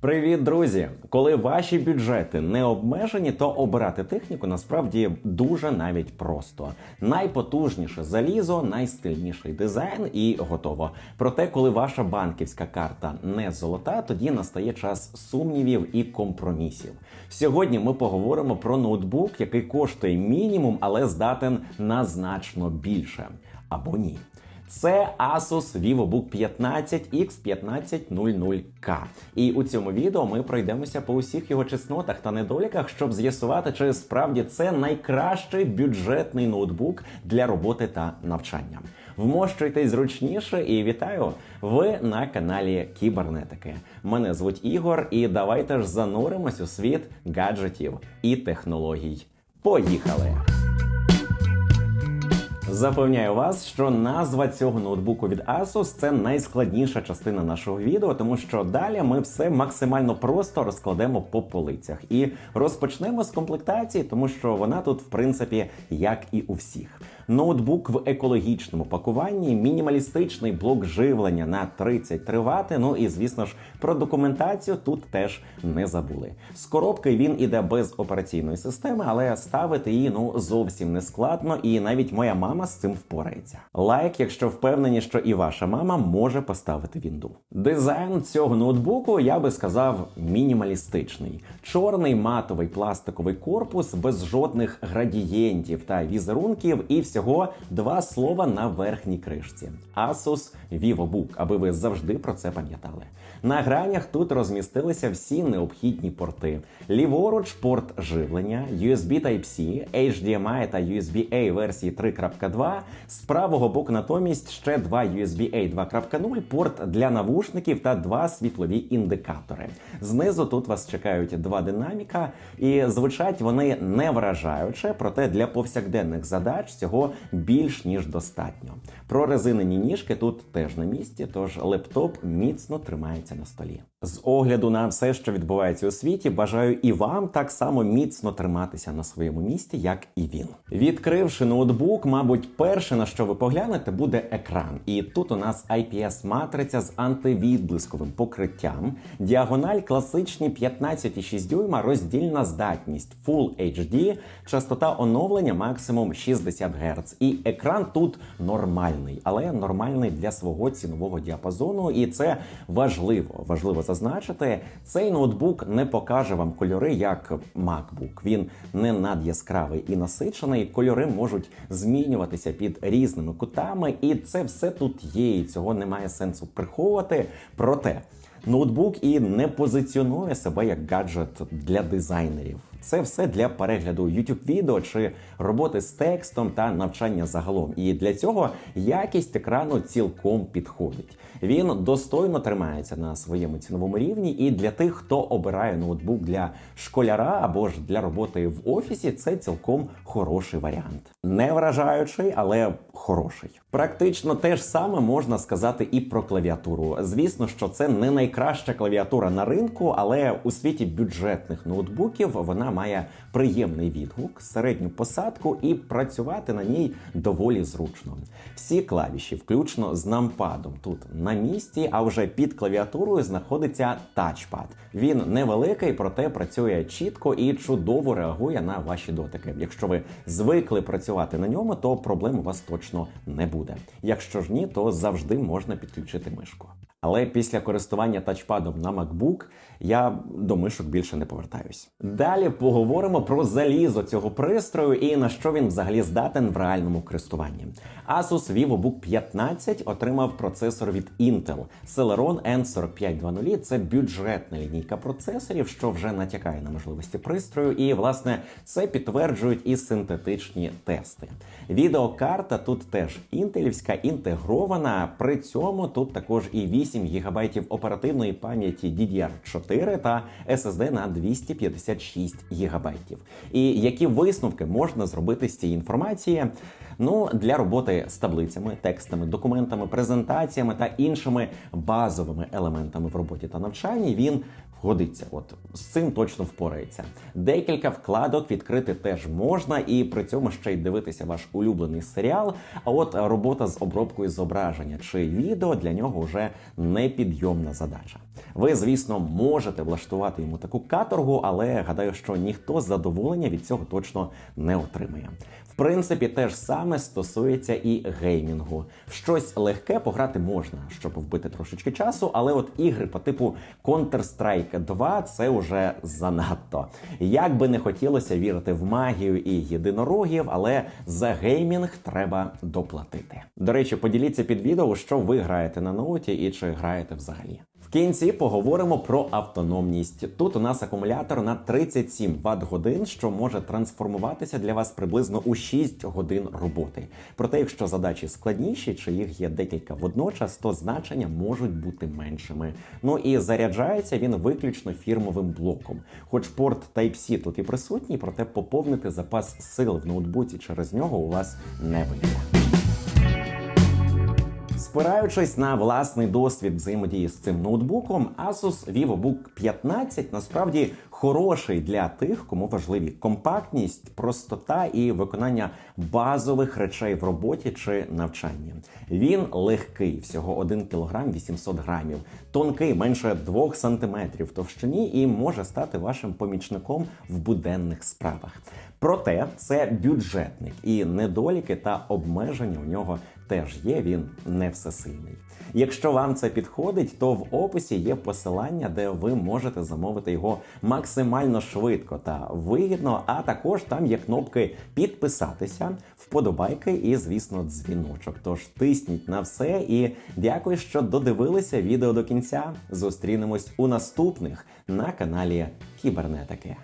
Привіт, друзі! Коли ваші бюджети не обмежені, то обирати техніку насправді дуже навіть просто. Найпотужніше залізо, найстильніший дизайн і готово. Проте, коли ваша банківська карта не золота, тоді настає час сумнівів і компромісів. Сьогодні ми поговоримо про ноутбук, який коштує мінімум, але здатен на значно більше. Або ні. Це Asus VivoBook 15 X1500K. І у цьому відео ми пройдемося по усіх його чеснотах та недоліках, щоб з'ясувати, чи справді це найкращий бюджетний ноутбук для роботи та навчання. Вмощуйтесь зручніше і вітаю! Ви на каналі Кібернетики. Мене звуть Ігор, і давайте ж зануримось у світ гаджетів і технологій. Поїхали! Запевняю вас, що назва цього ноутбуку від Asus – це найскладніша частина нашого відео, тому що далі ми все максимально просто розкладемо по полицях і розпочнемо з комплектації, тому що вона тут, в принципі, як і у всіх. Ноутбук в екологічному пакуванні, мінімалістичний блок живлення на 33 Вт, Ну і звісно ж про документацію тут теж не забули. З коробки він іде без операційної системи, але ставити її ну зовсім не складно, і навіть моя мама з цим впорається. Лайк, якщо впевнені, що і ваша мама може поставити вінду. Дизайн цього ноутбуку я би сказав мінімалістичний: чорний матовий пластиковий корпус без жодних градієнтів та візерунків, і всього два слова на верхній кришці: Asus VivoBook, аби ви завжди про це пам'ятали. На гранях тут розмістилися всі необхідні порти: ліворуч порт живлення, USB Type-C, HDMI та USB-A версії 3.2. З правого боку натомість ще два USB-A 2.0, порт для навушників та два світлові індикатори. Знизу тут вас чекають два динаміка, і звучать вони не вражаюче, проте для повсякденних задач цього більш ніж достатньо. Прорезинені ніжки тут теж на місці, тож лептоп міцно тримається на столі. З огляду на все, що відбувається у світі, бажаю і вам так само міцно триматися на своєму місці, як і він. Відкривши ноутбук, мабуть, перше на що ви поглянете, буде екран. І тут у нас IPS матриця з антивідблисковим покриттям, діагональ класичні 15,6 дюйма, роздільна здатність Full HD, частота оновлення максимум 60 Гц. І екран тут нормальний, але нормальний для свого цінового діапазону, і це важливо. Важливо зазначити, цей ноутбук не покаже вам кольори як MacBook. Він не надяскравий і насичений. Кольори можуть змінюватися під різними кутами, і це все тут є. і Цього немає сенсу приховувати. Проте ноутбук і не позиціонує себе як гаджет для дизайнерів. Це все для перегляду youtube відео чи роботи з текстом та навчання загалом. І для цього якість екрану цілком підходить. Він достойно тримається на своєму ціновому рівні, і для тих, хто обирає ноутбук для школяра або ж для роботи в офісі, це цілком хороший варіант. Не вражаючий, але хороший. Практично те ж саме можна сказати і про клавіатуру. Звісно, що це не найкраща клавіатура на ринку, але у світі бюджетних ноутбуків вона має приємний відгук, середню посадку і працювати на ній доволі зручно. Всі клавіші, включно з нампадом, тут на місці, а вже під клавіатурою знаходиться тачпад. Він невеликий, проте працює чітко і чудово реагує на ваші дотики. Якщо ви звикли працювати на ньому, то проблем у вас точно не буде. Якщо ж ні, то завжди можна підключити мишку. Але після користування тачпадом на MacBook я до мишок більше не повертаюсь. Далі поговоримо про залізо цього пристрою і на що він взагалі здатен в реальному користуванні. Asus VivoBook 15 отримав процесор від Intel Celeron N4520. Це бюджетна лінійка процесорів, що вже натякає на можливості пристрою, і власне це підтверджують і синтетичні тести. Відеокарта тут теж інтелівська інтегрована. При цьому тут також і 8 ГБ оперативної пам'яті DDR4 та SSD на 256 ГБ. І які висновки можна зробити з цієї інформації? Ну, для роботи з таблицями, текстами, документами, презентаціями та іншими базовими елементами в роботі та навчанні він годиться. От з цим точно впорається. Декілька вкладок відкрити теж можна, і при цьому ще й дивитися ваш улюблений серіал. А от робота з обробкою зображення чи відео для нього вже непідйомна задача. Ви, звісно, можете влаштувати йому таку каторгу, але гадаю, що ніхто задоволення від цього точно не отримає. Принципі, те ж саме стосується і геймінгу. В щось легке пограти можна, щоб вбити трошечки часу, але от ігри по типу Counter-Strike 2 це вже занадто. Як би не хотілося вірити в магію і єдинорогів, але за геймінг треба доплатити. До речі, поділіться під відео, що ви граєте на ноуті і чи граєте взагалі. Кінці поговоримо про автономність. Тут у нас акумулятор на 37 Вт годин, що може трансформуватися для вас приблизно у 6 годин роботи. Проте, якщо задачі складніші, чи їх є декілька водночас, то значення можуть бути меншими. Ну і заряджається він виключно фірмовим блоком. Хоч порт Type-C тут і присутній, проте поповнити запас сил в ноутбуці через нього у вас не вийде. Спираючись на власний досвід взаємодії з цим ноутбуком, Asus VivoBook 15 насправді хороший для тих, кому важливі компактність, простота і виконання базових речей в роботі чи навчанні. Він легкий, всього 1 кг 800 грамів, тонкий менше 2 см товщині і може стати вашим помічником в буденних справах. Проте це бюджетник і недоліки та обмеження у нього теж є. Він не всесильний. Якщо вам це підходить, то в описі є посилання, де ви можете замовити його максимально швидко та вигідно. А також там є кнопки підписатися, вподобайки і, звісно, дзвіночок. Тож тисніть на все і дякую, що додивилися відео до кінця. Зустрінемось у наступних на каналі Кібернетики.